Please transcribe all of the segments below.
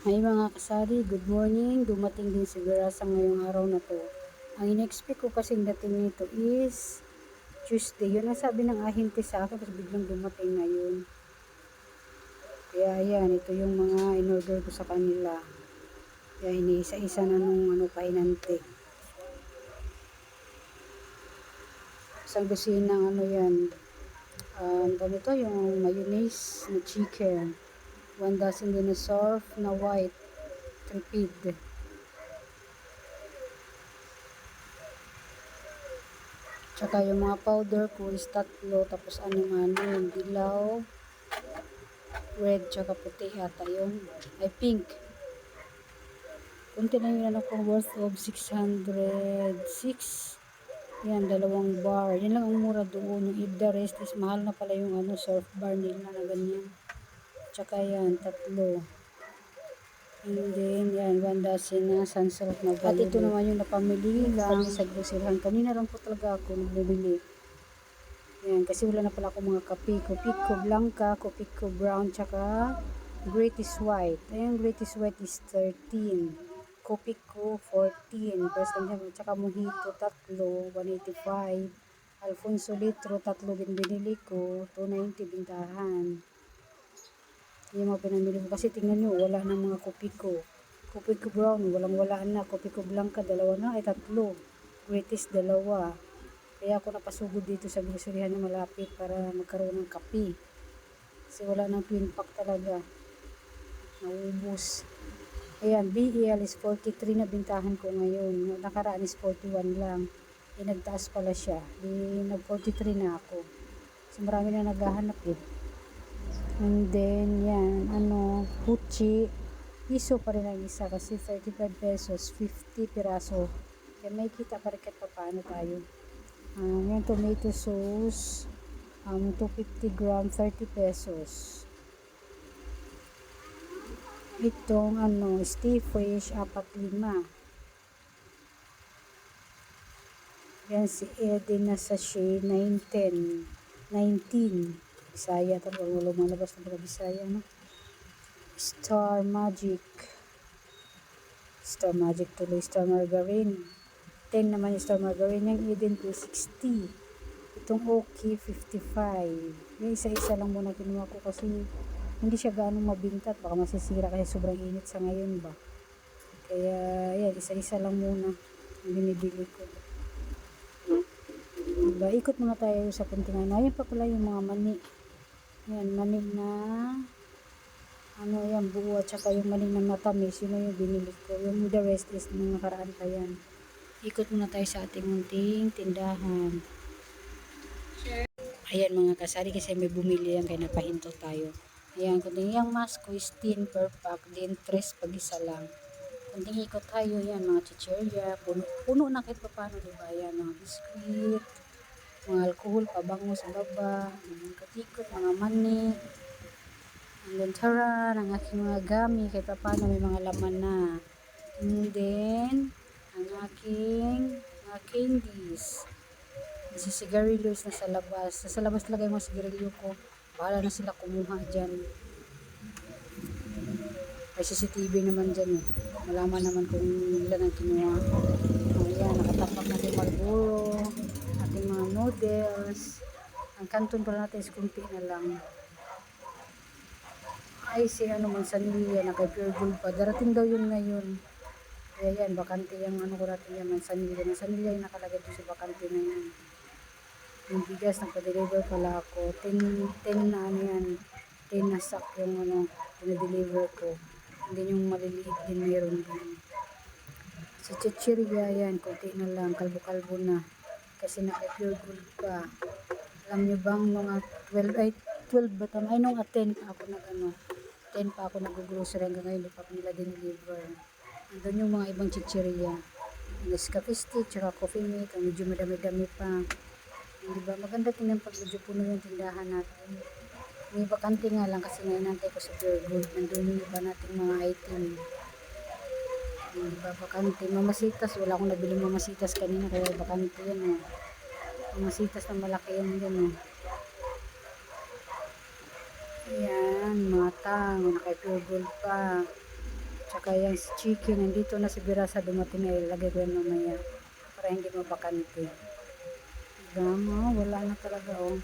Hi mga kasari, good morning. Dumating din si Verasa ngayong araw na to. Ang in-expect ko kasing dating nito is Tuesday. Yun ang sabi ng ahente sa akin, tapos biglang dumating ngayon. Kaya ayan, ito yung mga in-order ko sa kanila. Kaya iniisa-isa na nung ano, painante. Isang ng ano yan. Um, ganito yung mayonnaise na chicken. One dozen din na white. Tripid. Tsaka yung mga powder ko is tatlo. Tapos ano ano yung dilaw. Red tsaka puti ata yun. Ay pink. Kunti na yun ano ko worth of 606. Yan, dalawang bar. Yan lang ang mura doon. Yung if the rest is mahal na pala yung ano, surf bar nila na ganyan. Tsaka yan, tatlo. And then, yan, one dozen na sunsilk na At ito naman yung napamili lang sa groceryhan. Kanina lang po talaga ako bumili. Yan, kasi wala na pala ako mga kape. Kopiko Blanca, Kopiko Brown, tsaka Greatest White. Ayan, Greatest White is 13. Kopiko 14. First time yan, tsaka Mojito, tatlo, 185. Alfonso Litro, tatlo din binili ko, 290 bintahan. Yung mga pinamili ko. Kasi tingnan nyo, wala na mga kopi ko. Kopi ko brown, walang wala na. Kopi ko blanca, dalawa na. Ay, tatlo. Greatest, dalawa. Kaya ako napasugod dito sa groceryhan na malapit para magkaroon ng kape. Kasi wala nang twin pack talaga. Naubos. Ayan, BEL is 43 na bintahan ko ngayon. Nakaraan is 41 lang. Eh, nagtaas pala siya. Di, nag 43 na ako. So, marami na naghahanap eh. And then, yan, ano, Puchi. Piso pa rin ang isa kasi 35 pesos, 50 piraso. Kaya may kita pa rin kahit paano tayo. Um, yung tomato sauce, um, 250 gram, 30 pesos. Itong, ano, stay fresh, 4-5. Yan si Eden na sachet, 910, 19. Bisaya talaga lumalabas na talaga Bisaya no? Star Magic. Star Magic tuloy Star Margarine. 10 naman yung Star Margarine yung Eden 260 itong OK 55 yung isa-isa lang muna kinuha ko kasi hindi siya ganong mabintat. Baka masisira kasi sobrang init sa ngayon ba? Kaya yan isa-isa lang muna ang binibili ko. Diba? Ikot muna tayo sa puntingan ayun pa pala yung mga mani yan, manig na ano yan, buo at saka yung manig na matamis, yun yung binili ko. Yung the rest is nung nakaraan pa yan. Ikot muna tayo sa ating munting tindahan. Ayan mga kasari kasi may bumili yan kaya napahinto tayo. Ayan, kunting yung mask ko is 10 per pack, din 3 pag isa lang. Kunting ikot tayo yan, mga chicherya, puno, puno na kahit pa paano, diba? Yan, mga biskuit, mga alcohol, pabango sa baba, mga katikot, mga mani, ang lantara, ang aking mga gami, kahit pa paano may mga laman na. And then, ang aking mga candies. Kasi sigarillos na sa labas. Nasa labas talaga yung mga sigarilyo ko. Bahala na sila kumuha dyan. May CCTV naman dyan eh. Malaman naman kung ilan ang kinuha. Ayan, nakatapak na si Marlboro mga noodles. Ang kanton pala natin is kunti na lang. Ay, si ano man, Sanilla, na kay Pure Gold pa. Darating daw yun ngayon. Kaya yan, bakante yung ano ko natin yan, man, Sanilla. Man, Sanilla yung nakalagay doon sa bakante na yan. Yung bigas, nagpa-deliver pala ako. 10, 10 na ano yan, 10 na sack yung ano, pinadeliver ko. Hindi yung maliliit din meron din. Si Chichirya yan, kunti na lang, kalbo-kalbo na kasi naka-pure gold pa. Alam niyo bang mga 12 ay 12 ba tama? Ay nung 10 pa ako nag ano, 10 pa ako nag-grocery hanggang ngayon hindi pa ako nila dineliver. Andun yung mga ibang chichirya. Nescafe stick, tsaka coffee mate, medyo madami-dami pa. Hindi ba? Maganda tingnan pag medyo puno yung tindahan natin. May bakante nga lang kasi ngayon nantay ko sa pure gold. Nandun yung iba nating mga item. Diba, bakante. Mamasitas. Wala akong nabili mamasitas kanina. Kaya bakante yan. Oh. Mamasitas na malaki yan yan. Oh. Ayan. Matang. Nakipure gold pa. Tsaka yung chicken, nandito na si Birasa dumating na ilagay ko yan mamaya. Para hindi mabakante. Gama, wala na talaga oh.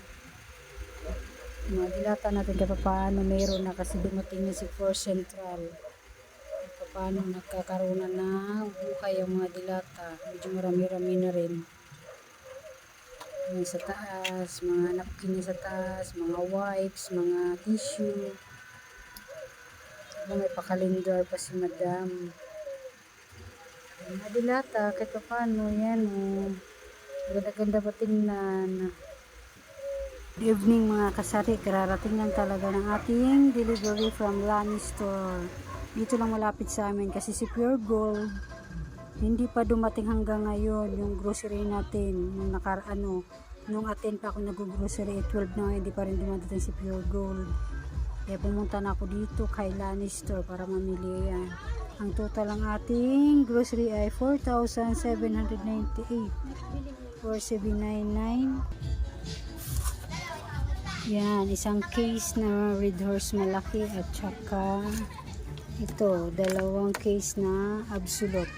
Mga dilata natin kaya paano meron na kasi dumating na si Force Central. Paano nagkakaroon na ng buhay ang mga dilata. Medyo marami-rami na rin. Yung sa taas, mga napkin sa taas, mga wipes, mga tissue. May pakalendar pa si madam. Mga dilata, kahit pa paano, yan oh. Ganda-ganda pa tingnan. Evening mga kasari, kararating lang talaga ng ating delivery from Lani Store. Dito lang malapit sa amin kasi si Pure Gold hindi pa dumating hanggang ngayon yung grocery natin yung nakar ano nung atin pa ako nag-grocery 12 na hindi pa rin dumadating si Pure Gold. Kaya pumunta na ako dito kay Lani Store para mamili yan ang total ng ating grocery ay 4,798 4799 yan isang case na red horse malaki at saka ito dalawang case na absolute.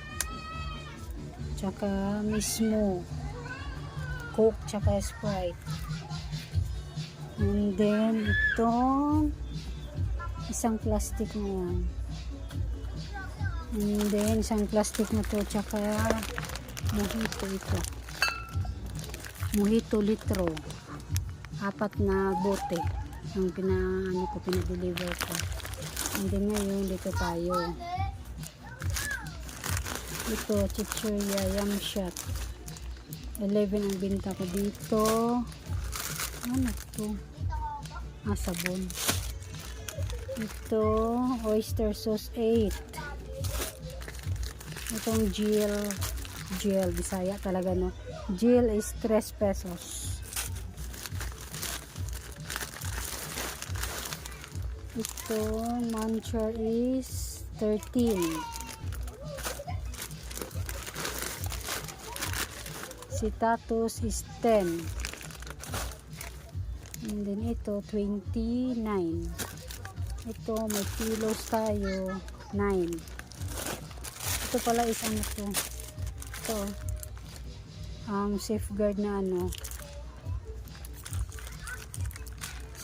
Tsaka mismo coke tsaka sprite. And then itong isang plastic na yan. And then isang plastic na to tsaka mojito ito. Mojito litro. Apat na bote ang pina ano ko pinadeliver ko and then ngayon dito tayo ito, chichirya yum shot. 11 ang binta ko dito. Ano to? Ah, sabon. Ito, oyster sauce 8. Itong gel. Gel, bisaya talaga no. Gel is 3 pesos. Ito, muncher is 13. Si Tatus is 10. And then ito, 29. Ito, may kilos tayo, 9. Ito pala is ano to. Ito, um, safeguard na ano.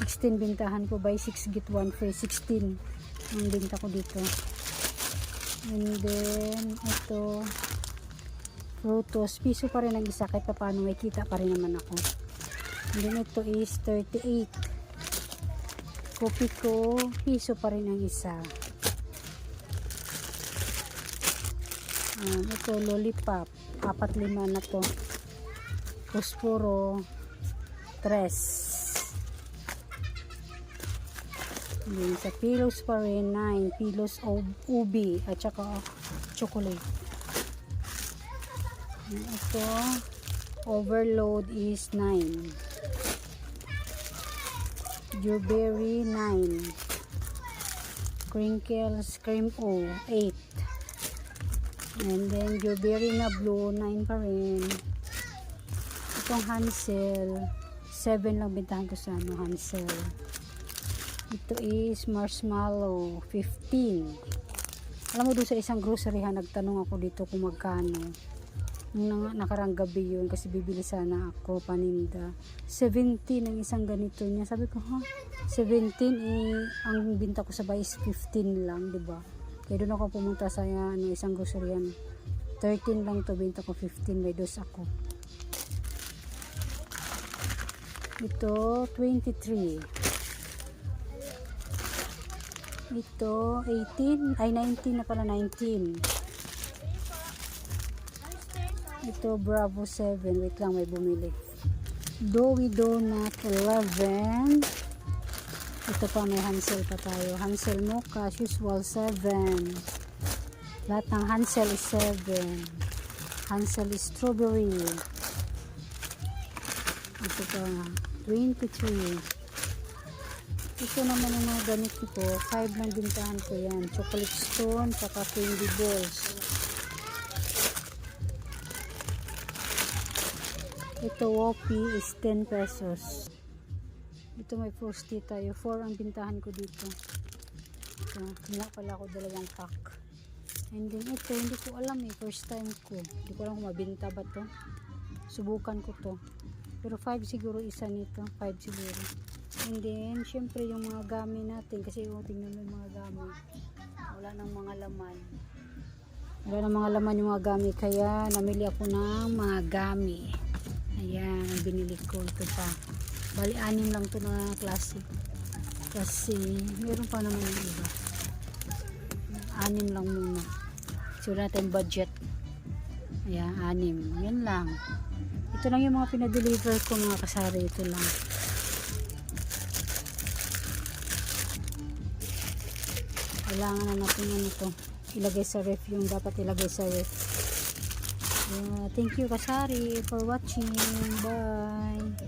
16 bintahan ko by 6 get 1 free 16 ang binta ko dito and then ito frutos. Piso pa rin ang isa kahit pa paano may kita pa rin naman ako. And then ito is 38. Kopi ko, piso pa rin ang isa. Um, ito lollipop. Apat lima na to. Posporo. Tres. Then sa pilos pa rin 9. Pilos of ubi at saka chocolate. Ito, overload is 9. Dewberry 9. Crinkles cream O 8. And then dewberry na blue 9 pa rin. Itong Hansel 7 lang bintahan ko sa ano Hansel. Ito is marshmallow 15. Alam mo doon sa isang grocery ha, nagtanong ako dito kung magkano. Nung nakarang gabi yun kasi bibili sana ako paninda. 17 ang isang ganito niya. Sabi ko ha 17 eh, ang binta ko sa is 15 lang di ba? Kaya doon ako pumunta sa ano, isang grocery yan 13 lang to binta ko 15 may dos ako. Ito 23 ito 18 ay 19 na pala 19 ito Bravo 7. Wait lang may bumili. Doughy Donut 11. Ito pa may Hansel pa tayo. Hansel Mocha as usual 7. Lahat ng Hansel is 7. Hansel is strawberry. Ito pa 23. Ito naman yung mga ganito ko. 5 lang bintahan ko yan. Chocolate stone, saka candy balls. Ito Wopi is 10 pesos. Ito may frosty tayo. 4 ang bintahan ko dito. Ito, hila pala ako dalawang pack. And then ito, hindi ko alam eh. First time ko. Hindi ko alam kung mabinta ba to. Subukan ko to. Pero 5 siguro isa nito. 5 siguro. And then, syempre yung mga gamit natin. Kasi oh, tingnan mo yung mga gamit. Wala nang mga laman. Wala nang mga laman yung mga gamit. Kaya namili ako ng mga gamit. Ayan, binili ko. Ito pa. Bali, anim lang to na klase. Kasi, meron pa naman yung iba. Anim lang muna. So, natin budget. Ayan, anim. Yan lang. Ito lang yung mga pinadeliver ko mga kasari. Ito lang. Kailangan na natin ano to. Ilagay sa ref yung dapat ilagay sa ref. Yeah, thank you kasari for watching. Bye.